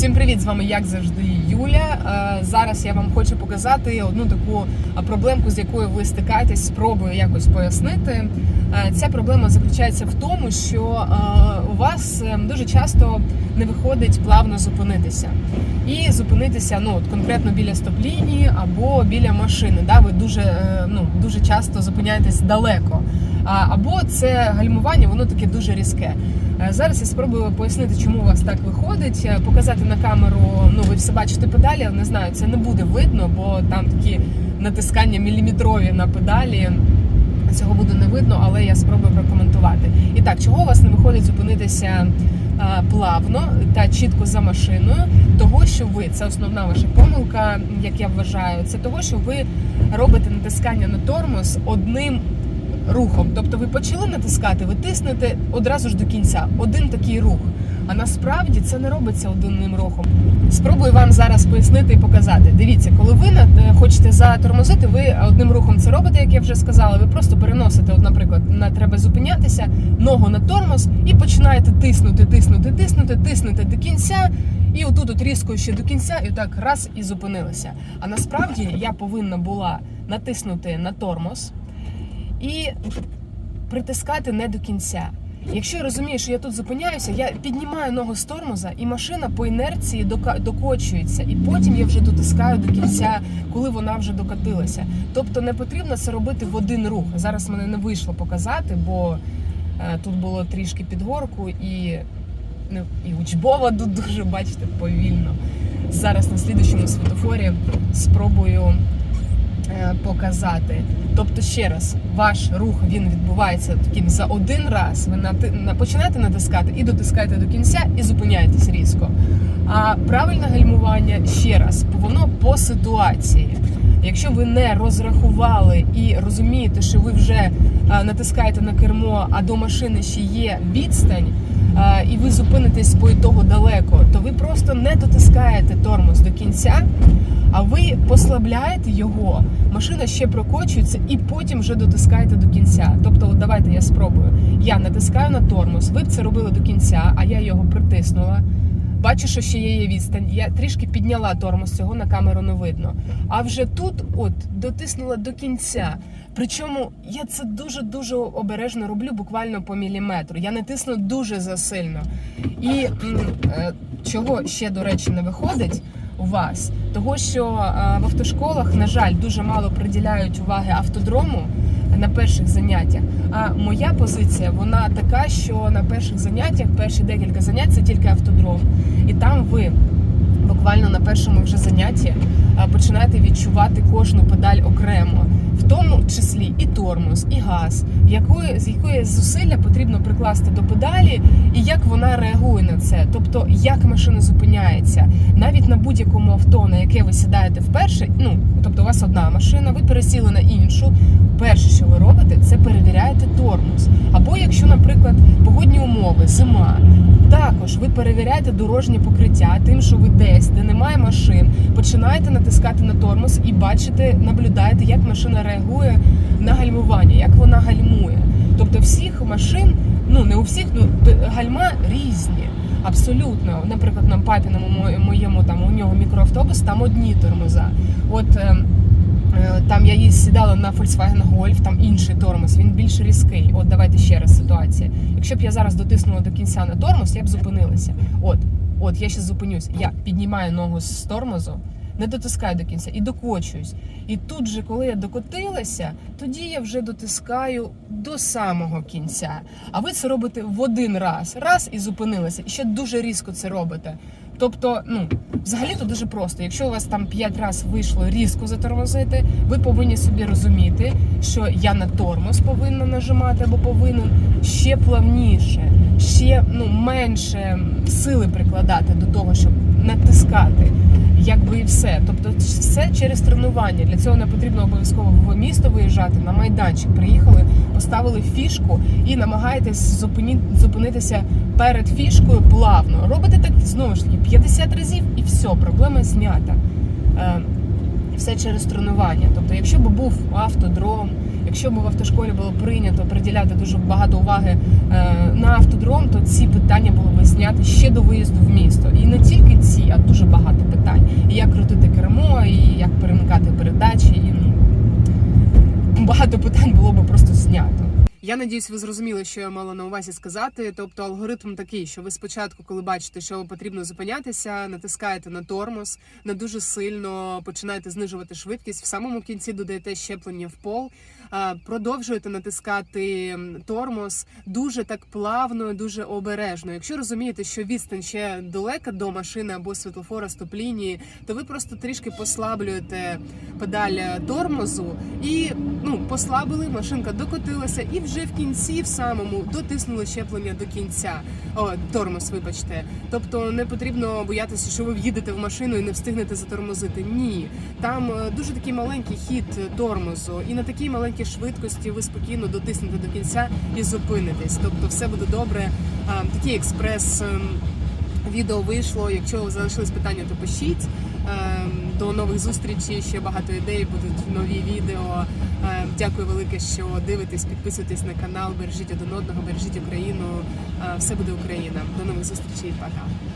Всім привіт! З вами як завжди Юля. Е, Зараз я вам хочу показати одну таку е, проблемку, з якою ви стикаєтесь. Спробую якось пояснити. Е, Ця проблема заключається в тому, що у вас дуже часто не виходить плавно зупинитися. І зупинитися ну от конкретно біля стоп-лінії або біля машини. Да? Ви дуже, ну, дуже часто зупиняєтесь далеко. Або це гальмування, воно таке дуже різке. Е, Зараз я спробую пояснити, чому у вас так виходить. Е, Показати на камеру. Ну, ви все бачите педалі, не знаю, це не буде видно, бо там такі натискання міліметрові на педалі. Цього буде не видно, але я спробую прокоментувати. І так, чого у вас не виходить зупинитися е, плавно та чітко за машиною? Того, що ви це основна ваша помилка, як я вважаю, це того, що ви робите натискання на тормоз одним рухом. Тобто ви почали натискати, ви тиснете одразу ж до кінця. Один такий рух. А насправді це не робиться одним рухом. Спробую вам зараз пояснити і показати. Дивіться, коли ви е, хочете затормозити, ви одним рухом це робите, як я вже сказала. Ви просто переносите, от, наприклад, на треба зупинятися, ногу на тормоз і починаєте тиснути, тиснути, тиснути, тиснути до кінця. І отут от різко ще до кінця, і так раз і зупинилися. А насправді я повинна була натиснути на тормоз і притискати не до кінця. Якщо я розумію, що я тут зупиняюся, я піднімаю ногу з тормоза, і машина по інерції докочується, і потім я вже дотискаю до кінця, коли вона вже докатилася. Тобто не потрібно це робити в один рух. Зараз мене не вийшло показати, бо е, тут було трішки під горку і, ну, і учбова тут дуже, бачите, повільно. Зараз на слідчому світофорі спробую показати. Тобто, ще раз, ваш рух він відбувається таким за один раз. Ви на- починаєте натискати і дотискаєте до кінця, і зупиняєтесь різко. А правильне гальмування ще раз, воно по ситуації. Якщо ви не розрахували і розумієте, що ви вже е, натискаєте на кермо, а до машини ще є відстань, е, і ви зупинитесь по того далеко, то ви просто не дотискаєте тормоз до кінця, а ви послабляєте його, машина ще прокочується і потім вже дотискаєте до кінця. Тобто, от давайте я спробую. Я натискаю на тормоз, ви б це робили до кінця, а я його притиснула. Бачу, що ще є відстань. Я трішки підняла тормоз, цього на камеру не видно. А вже тут, от, дотиснула до кінця. Причому я це дуже дуже обережно роблю, буквально по міліметру. Я не тисну дуже засильно. І е, чого ще, до речі, не виходить у вас, того що е, в автошколах, на жаль, дуже мало приділяють уваги автодрому на перших заняттях. А моя позиція вона така, що на перших заняттях, перші декілька занять це тільки автодром, і там ви буквально на першому вже занятті починаєте відчувати кожну педаль окремо, в тому числі і тормоз, і газ, якої з якої зусилля потрібно прикласти до педалі, і як вона реагує на це, тобто як машина зупиняється, навіть на будь-якому авто, на яке ви сідаєте вперше. Ну вас одна машина, ви пересіли на іншу. Перше, що ви робите, це перевіряєте тормоз. Або якщо, наприклад, погодні умови, зима, також ви перевіряєте дорожнє покриття, тим, що ви десь, де немає машин, починаєте натискати на тормоз і бачите, наблюдаєте, як машина реагує на гальмування, як вона гальмує. Тобто всіх машин, ну не у всіх, ну гальма різні. Абсолютно, наприклад, на папіному моєму там у нього мікроавтобус, там одні тормоза. От ем, Там я сідала на Volkswagen Golf, там інший тормоз, він більш різкий. От давайте ще раз ситуація. Якщо б я зараз дотиснула до кінця на тормоз, я б зупинилася. От, от я ще зупинюсь. Я піднімаю ногу з тормозу, не дотискаю до кінця і докочуюсь. І тут же, коли я докотилася, тоді я вже дотискаю до самого кінця. А ви це робите в один раз, раз і зупинилися. І ще дуже різко це робите. Тобто, ну взагалі то дуже просто. Якщо у вас там 5 разів вийшло різко затормозити, ви повинні собі розуміти, що я на тормоз повинна нажимати або повинен ще плавніше, ще ну менше сили прикладати до того, щоб натискати. Якби і все. Тобто, все через тренування. Для цього не потрібно обов'язково в місто виїжджати на майданчик. Приїхали, поставили фішку і намагаєтесь зупинитися перед фішкою плавно. Робите так знову ж таки 50 разів і все, проблема знята. Е, все через тренування. Тобто, якщо б був автодром, Якщо б в автошколі було прийнято приділяти дуже багато уваги е, на автодром, то ці питання було б зняти ще до виїзду в місто. І не тільки ці, а дуже багато питань. І як крутити кермо, і як перемикати передачі, і ну багато питань було б просто знято. Я надіюсь, ви зрозуміли, що я мала на увазі сказати. Тобто, алгоритм такий, що ви спочатку, коли бачите, що потрібно зупинятися, натискаєте на тормоз, не дуже сильно починаєте знижувати швидкість. В самому кінці додаєте щеплення в пол, продовжуєте натискати тормоз дуже так плавно, дуже обережно. Якщо розумієте, що відстань ще далека до машини або світлофора стоп-лінії, то ви просто трішки послаблюєте педаль тормозу і ну послабили, машинка докотилася, і вже в кінці, в самому, дотиснули щеплення до кінця. О, тормоз, вибачте. Тобто не потрібно боятися, що ви в'їдете в машину і не встигнете затормозити. Ні, там е, дуже такий маленький хід тормозу, і на такій маленькій швидкості ви спокійно дотиснете до кінця і зупинитесь. Тобто, все буде добре. А, Такий експрес. Відео вийшло. Якщо залишились питання, то пишіть. Ем, До нових зустрічей. Ще багато ідей будуть нові відео. Ем, Дякую велике, що дивитесь, підписуйтесь на канал, бережіть один одного, бережіть Україну. Е, Все буде Україна. До нових зустрічей. Пока.